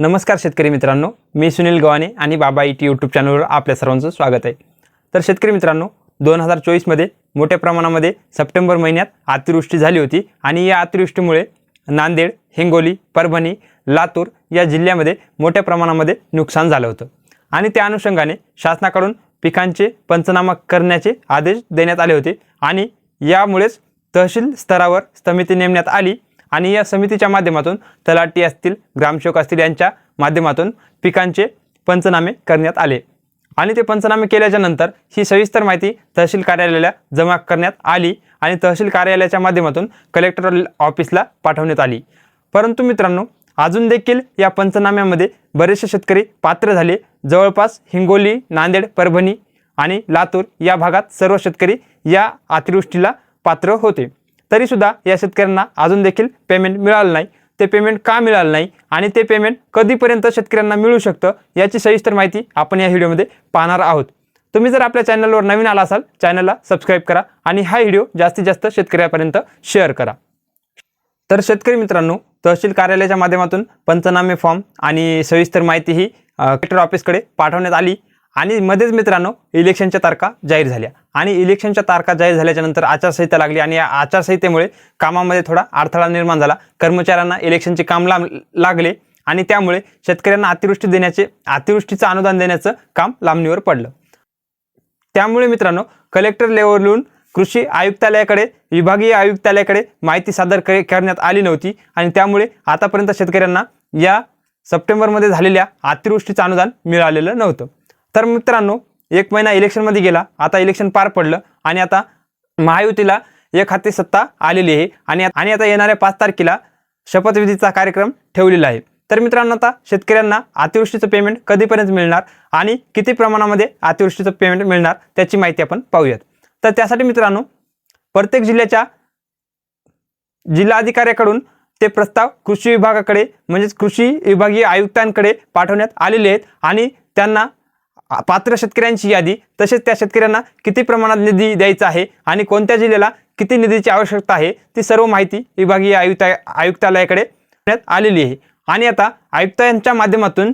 नमस्कार शेतकरी मित्रांनो मी सुनील गव्हाणे आणि बाबा इटी यूट्यूब चॅनलवर आपल्या सर्वांचं स्वागत आहे. तर शेतकरी मित्रांनो दोन हजार चोवीसमध्ये मोठ्या प्रमाणामध्ये सप्टेंबर महिन्यात अतिवृष्टी झाली होती आणि या अतिवृष्टीमुळे नांदेड हिंगोली परभणी लातूर या जिल्ह्यामध्ये मोठ्या प्रमाणामध्ये नुकसान झालं होतं. आणि त्या अनुषंगाने शासनाकडून पिकांचे पंचनामा करण्याचे आदेश देण्यात आले होते आणि यामुळेच तहसील स्तरावर समिती नेमण्यात आली आणि या समितीच्या माध्यमातून तलाठी असतील ग्रामसेवक असतील यांच्या माध्यमातून पिकांचे पंचनामे करण्यात आले. आणि ते पंचनामे केल्याच्यानंतर ही सविस्तर माहिती तहसील कार्यालयाला जमा करण्यात आली आणि तहसील कार्यालयाच्या माध्यमातून कलेक्टर ऑफिसला पाठवण्यात आली. परंतु मित्रांनो अजून देखील या पंचनाम्यामध्ये बरेचसे शेतकरी पात्र झाले. जवळपास हिंगोली नांदेड परभणी आणि लातूर या भागात सर्व शेतकरी या अतिवृष्टीला पात्र होते. तरीसुद्धा या शेतकऱ्यांना अजून देखील पेमेंट मिळालं नाही. ते पेमेंट का मिळालं नाही आणि ते पेमेंट कधीपर्यंत शेतकऱ्यांना मिळू शकतं याची सविस्तर माहिती आपण या व्हिडिओमध्ये पाहणार आहोत. तुम्ही जर आपल्या चॅनलवर नवीन आला असाल चॅनलला सबस्क्राईब करा आणि हा व्हिडिओ जास्तीत जास्त शेतकऱ्यापर्यंत शेअर करा. तर शेतकरी मित्रांनो तहसील कार्यालयाच्या माध्यमातून पंचनामे फॉर्म आणि सविस्तर माहिती ही कलेक्टर ऑफिसकडे पाठवण्यात आली आणि मध्येच मित्रांनो इलेक्शनच्या तारखा जाहीर झाल्या. आणि इलेक्शनच्या तारखा जाहीर झाल्याच्यानंतर आचारसंहिता लागली आणि या आचारसंहितेमुळे कामामध्ये थोडा अडथळा निर्माण झाला. कर्मचाऱ्यांना इलेक्शनचे काम लांब लागले आणि त्यामुळे शेतकऱ्यांना अतिवृष्टी देण्याचे अतिवृष्टीचं अनुदान देण्याचं काम लांबणीवर पडलं. त्यामुळे मित्रांनो कलेक्टर लेवलून कृषी आयुक्तालयाकडे विभागीय आयुक्तालयाकडे माहिती सादर करण्यात आली नव्हती आणि त्यामुळे आतापर्यंत शेतकऱ्यांना या सप्टेंबरमध्ये झालेल्या अतिवृष्टीचं अनुदान मिळालेलं नव्हतं. तर मित्रांनो एक महिना इलेक्शनमध्ये गेला आता इलेक्शन पार पडलं आणि आता महायुतीला एक हाती सत्ता आलेली आहे आणि आणि आता येणाऱ्या पाच तारखेला शपथविधीचा कार्यक्रम ठेवलेला आहे. तर मित्रांनो आता शेतकऱ्यांना अतिवृष्टीचं पेमेंट कधीपर्यंत मिळणार आणि किती प्रमाणामध्ये अतिवृष्टीचं पेमेंट मिळणार त्याची माहिती आपण पाहूयात. तर त्यासाठी मित्रांनो प्रत्येक जिल्ह्याच्या जिल्हाधिकाऱ्याकडून ते प्रस्ताव कृषी विभागाकडे म्हणजेच कृषी विभागीय आयुक्तांकडे पाठवण्यात आलेले आहेत आणि त्यांना पात्र शेतकऱ्यांची यादी. तसेच त्या शेतकऱ्यांना किती प्रमाणात निधी द्यायचा आहे आणि कोणत्या जिल्ह्याला किती निधीची आवश्यकता आहे ती सर्व माहिती विभागीय आयुक्त आयुक्तालयाकडे देण्यात आलेली आहे. आणि आता आयुक्तांच्या माध्यमातून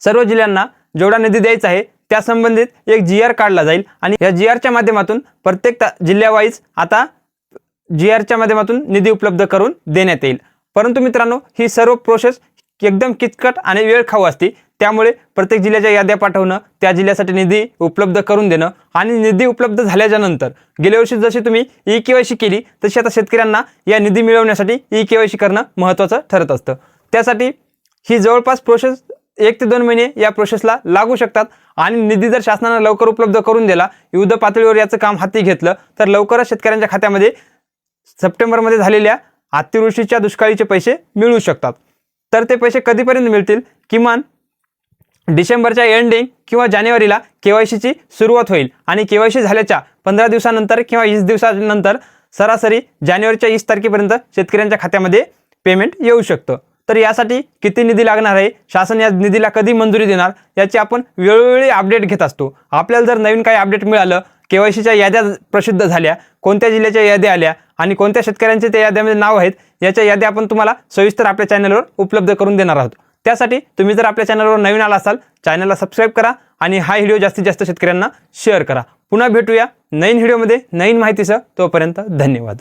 सर्व जिल्ह्यांना जेवढा निधी द्यायचा आहे त्या संबंधित एक जी आर काढला जाईल. आणि या जी आरच्या माध्यमातून प्रत्येक ता- जिल्ह्यावाईज आता जी आरच्या माध्यमातून निधी उपलब्ध करून देण्यात येईल. परंतु मित्रांनो ही सर्व प्रोसेस एकदम किचकट आणि वेळ खाऊ असते. त्यामुळे प्रत्येक जिल्ह्याच्या याद्या पाठवणं त्या जिल्ह्यासाठी निधी उपलब्ध करून देणं आणि निधी उपलब्ध झाल्याच्यानंतर गेल्या वर्षी जशी तुम्ही ई के वाय सी केली तशी आता शेतकऱ्यांना या निधी मिळवण्यासाठी ई के वाय सी करणं महत्त्वाचं ठरत असतं. त्यासाठी ही जवळपास प्रोसेस एक ते दोन महिने या प्रोसेसला लागू शकतात आणि निधी जर शासनानं लवकर उपलब्ध करून दिला युद्ध पातळीवर याचं काम हाती घेतलं तर लवकरच शेतकऱ्यांच्या खात्यामध्ये सप्टेंबरमध्ये झालेल्या अतिवृष्टीच्या दुष्काळीचे पैसे मिळू शकतात. तर ते पैसे कधीपर्यंत मिळतील? किमान डिसेंबरच्या एंडिंग किंवा जानेवारीला के वाय सीची सुरुवात होईल. आणि के वाय सी झाल्याच्या पंधरा दिवसानंतर किंवा वीस दिवसानंतर सरासरी जानेवारीच्या वीस तारखेपर्यंत शेतकऱ्यांच्या खात्यामध्ये पेमेंट येऊ शकतं. तर यासाठी किती निधी लागणार आहे? शासन या निधीला कधी मंजुरी देणार? याची आपण वेळोवेळी अपडेट घेत असतो. आपल्याला जर नवीन काही अपडेट मिळालं के वाय सीच्या याद्या प्रसिद्ध झाल्या कोणत्या जिल्ह्याच्या याद्या आल्या आणि कोणत्या शेतकऱ्यांचे त्या याद्यामध्ये नाव आहेत याच्या याद्या आपण तुम्हाला सविस्तर आपल्या चॅनलवर उपलब्ध करून देणार आहोत. त्यासाठी तुम्ही जर आपल्या चॅनलवर नवीन आला असाल चॅनलला सबस्क्राईब करा आणि हा व्हिडिओ जास्तीत जास्त शेतकऱ्यांना शेअर करा. पुन्हा भेटूया नवीन व्हिडिओमध्ये नवीन माहितीसह. तोपर्यंत धन्यवाद.